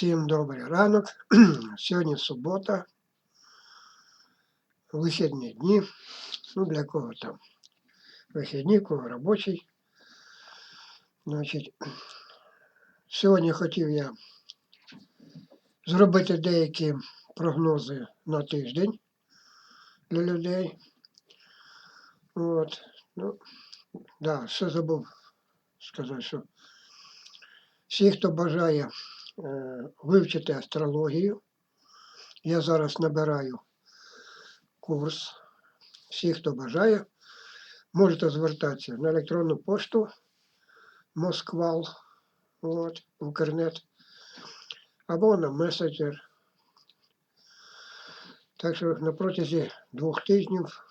Всім добрий ранок. Сьогодні субота, вихідні дні. Ну, для кого там? Вихідні, кого робочий. Значить, сьогодні хотів я зробити деякі прогнози на тиждень для людей. От. Ну, да, ще забув сказати, що всі, хто бажає вивчити астрологію. Я зараз набираю курс. Всі, хто бажає, можете звертатися на електронну пошту Москвал, от, Укрнет, або на меседжер. Так що на протязі двох тижнів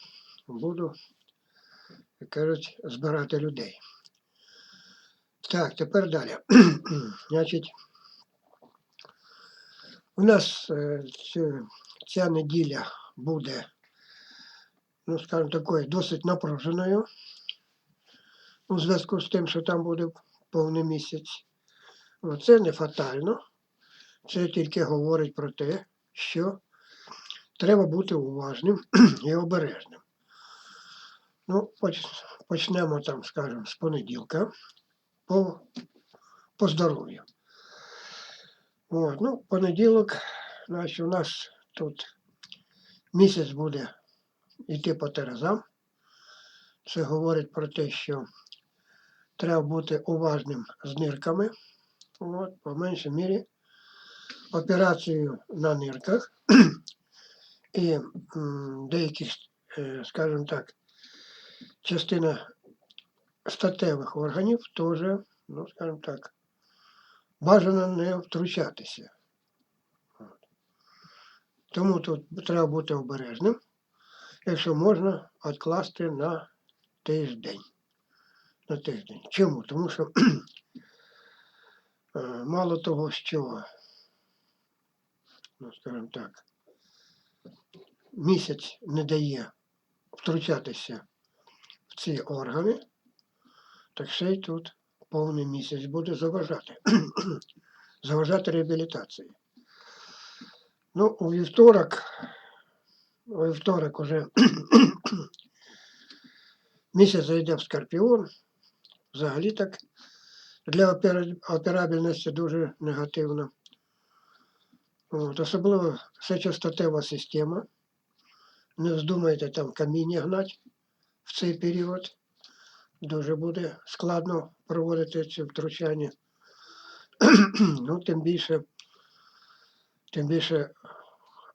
буду, як кажуть, збирати людей. Так, тепер далі. Значить, у нас е, ця, неділя буде, ну, скажімо, такою досить напруженою. У зв'язку з тим, що там буде повний місяць. Це не фатально. Це тільки говорить про те, що треба бути уважним і обережним. Ну, почнемо там, скажімо, з понеділка по, по здоров'ю. От, ну, понеділок, значить, у нас тут місяць буде йти по терезам. Це говорить про те, що треба бути уважним з нирками. От, по меншій мірі операцію на нирках і деяких, е, скажімо так, частина статевих органів теж, ну, скажімо так, бажано не втручатися. Тому тут треба бути обережним, якщо можна відкласти на тиждень. На тиждень. Чому? Тому що е, мало того, що, ну, скажімо так, місяць не дає втручатися в ці органи, так ще й тут повний місяць буде заважати. заважати реабілітації. Ну, у вівторок, у вівторок уже місяць зайде в Скорпіон. Взагалі так для операбельності дуже негативно. От, особливо сечостатева система. Не вздумайте там каміння гнати в цей період. Дуже буде складно проводити ці втручання. ну, тим більше, тим більше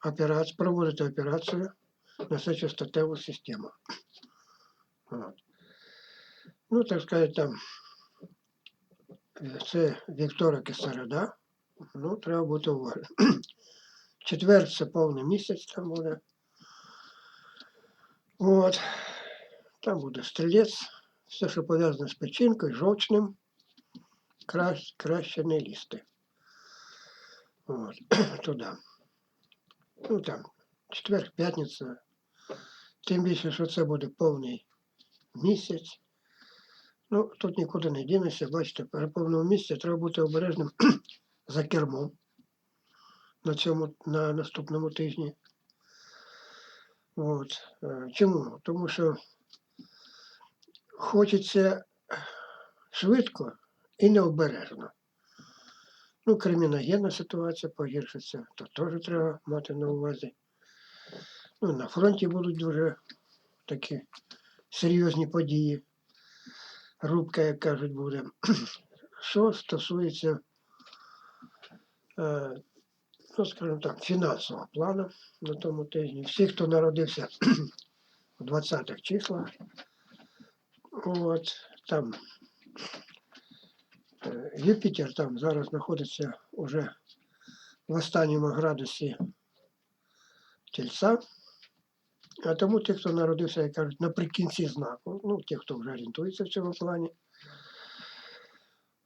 операцію, проводити операцію на сечостатеву систему. От. Ну, так сказати, там це вівторок і середа. Ну, треба бути уважним. Четвер це повний місяць там буде. От. Там буде стрілець, все, що пов'язане з печінкою, жовчним краще, краще не лізти. От, туди. Ну там, четвер, п'ятниця. Тим більше, що це буде повний місяць. Ну, тут нікуди не дінешся, бачите, при повному місяці треба бути обережним за кермом на цьому, на наступному тижні. От. е, Чому? Тому що хочеться швидко і необережно. Ну, криміногенна ситуація погіршиться, то теж треба мати на увазі. Ну, на фронті будуть дуже такі серйозні події. Рубка, як кажуть, буде. Що стосується, е, ну, скажімо так, фінансового плану на тому тижні. Всі, хто народився у 20-х числах, от, там Е, Юпітер там зараз знаходиться уже в останньому градусі тільця. А тому ті, хто народився, як кажуть, наприкінці знаку, ну, ті, хто вже орієнтується в цьому плані.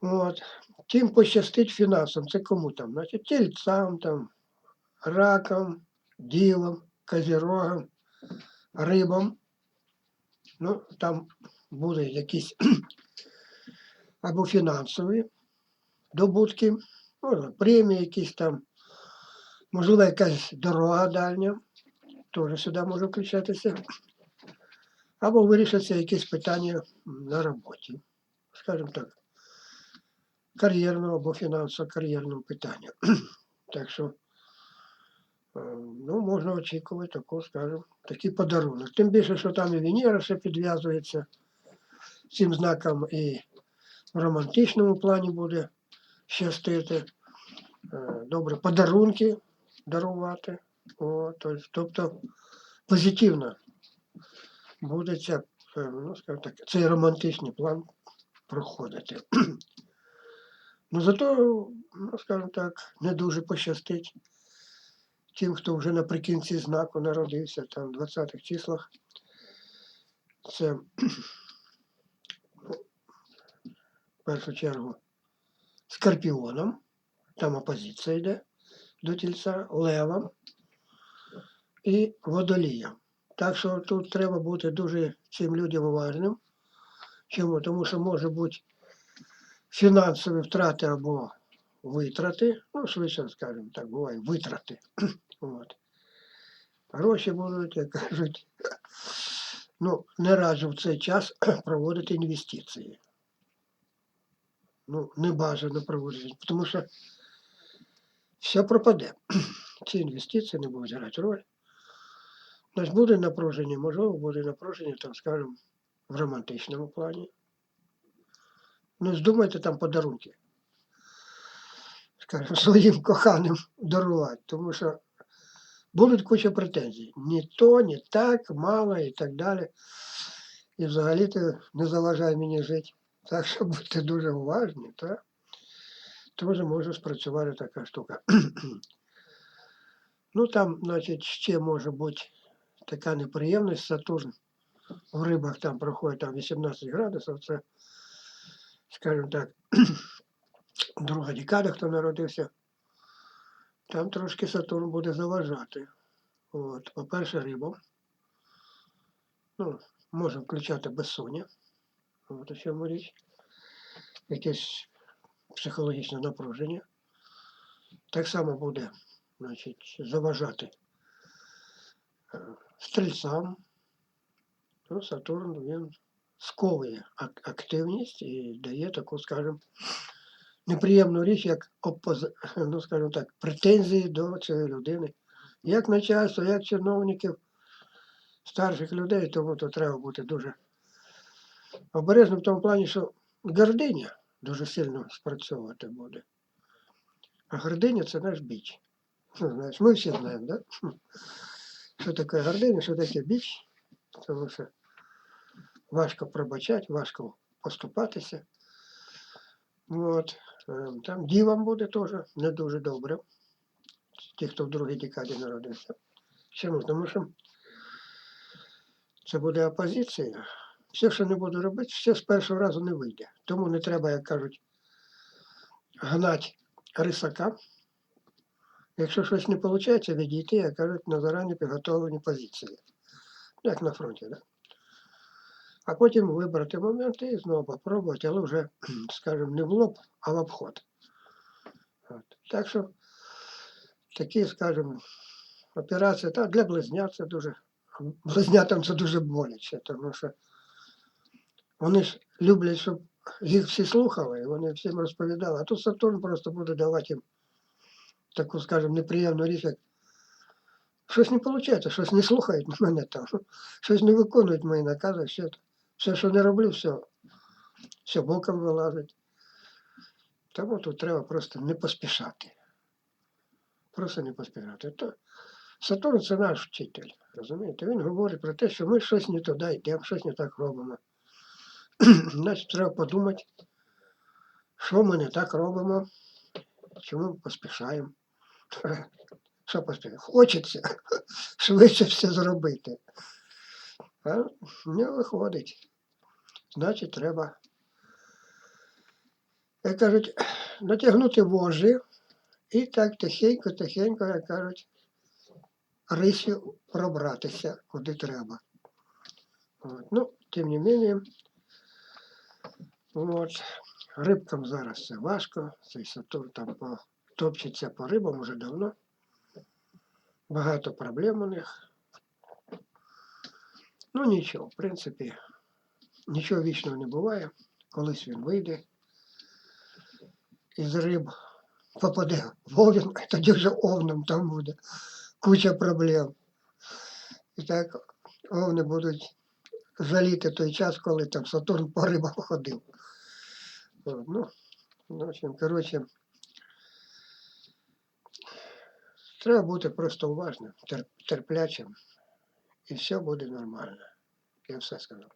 От. Тим пощастить фінансам. Це кому там? Значить, тільцям, там, ракам, ділам, козірогам, рибам. Ну, там буде якісь або фінансові добутки, Можна премії якісь там, можливо, якась дорога дальня, теж сюди може включатися. Або вирішаться якісь питання на роботі, скажімо так, кар'єрного або фінансово-кар'єрного питання. Так що, е, ну, можна очікувати таку, скажімо, такий подарунок. Тим більше, що там і Венера ще підв'язується цим знаком і в романтичному плані буде щастити. Е, Добре, подарунки дарувати. О, тобто позитивно буде ця, е, ну, так, цей романтичний план проходити. Ну зато, ну, скажімо так, не дуже пощастить тим, хто вже наприкінці знаку народився, там в 20-х числах. Це першу чергу Скорпіоном, там опозиція йде до тільця, левом і водолієм. Так що тут треба бути дуже цим людям уважним. Чому? Тому що може бути фінансові втрати або витрати, ну, швидше, скажімо так, буває, витрати. От. Гроші будуть, як кажуть, ну, не раджу в цей час проводити інвестиції. Ну, не бажано проводити, тому що все пропаде. Ці інвестиції не будуть грати роль. Значить, буде напруження, можливо, буде напруження, там, скажімо, в романтичному плані. Ну, здумайте там подарунки. Скажімо, своїм коханим дарувати, тому що будуть куча претензій. Ні то, ні так, мало і так далі. І взагалі ти не заважай мені жити. Так що будьте дуже уважні, так? Теж може спрацювати така штука. ну там, значить, ще може бути така неприємність. Сатурн в рибах там проходить там 18 градусів. Це, скажімо так, друга декада, хто народився. Там трошки Сатурн буде заважати. От, по-перше, рибам. Ну, може включати безсоння. От у чому річ. Якесь психологічне напруження. Так само буде значить, заважати е, стрільцям. Ну, Сатурн він сковує активність і дає таку, скажімо, неприємну річ, як опоз... ну, скажімо так, претензії до цієї людини. Як начальство, як чиновників, старших людей, тому то треба бути дуже обережним в тому плані, що гординя дуже сильно спрацьовувати буде. А гординя це наш біч. Ну, знаєш, ми всі знаємо, да? Що таке гординя, що таке біч, тому що важко пробачати, важко поступатися. От. ем, Там дівам буде теж не дуже добре. Ті, хто в другій декаді народився. Чому? Тому що це буде опозиція. Все, що не буду робити, все з першого разу не вийде. Тому не треба, як кажуть, гнати рисака. Якщо щось не виходить, відійти, як кажуть, на зарані підготовлені позиції. Ну, Як на фронті, да? А потім вибрати моменти і знову попробувати, але вже, скажімо, не в лоб, а в обход. От. Так що такі, скажімо, операції, так, для близнят це дуже, близнятам це дуже боляче, тому що вони ж люблять, щоб їх всі слухали, вони всім розповідали. А тут Сатурн просто буде давати їм таку, скажімо, неприємну річ, як щось не виходить, щось не слухають мене там, щось не виконують мої накази, все, все що не роблю, все, все боком вилазить. Тому тут треба просто не поспішати. Просто не поспішати. То Сатурн це наш вчитель, розумієте? Він говорить про те, що ми щось не туди йдемо, щось не так робимо. Значить, треба подумати, що ми не так робимо, чому поспішаємо. Що поспішаємо? Хочеться швидше все зробити. А не виходить. Значить, треба, як кажуть, натягнути вожі і так тихенько-тихенько, як кажуть, рисю пробратися куди треба. От. Ну, тим не менее, вот. рибкам зараз це важко. Цей Сатурн там топчеться по рибам уже давно. Багато проблем у них. Ну нічого, в принципі, нічого вічного не буває. Колись він вийде із риб, попаде в овен, і тоді вже овном там буде куча проблем. І так овни будуть жаліти той час, коли там Сатурн по рибам ходив. Ну, в общем, коротше, треба бути просто уважним, терплячим, і все буде нормально. Я все сказав.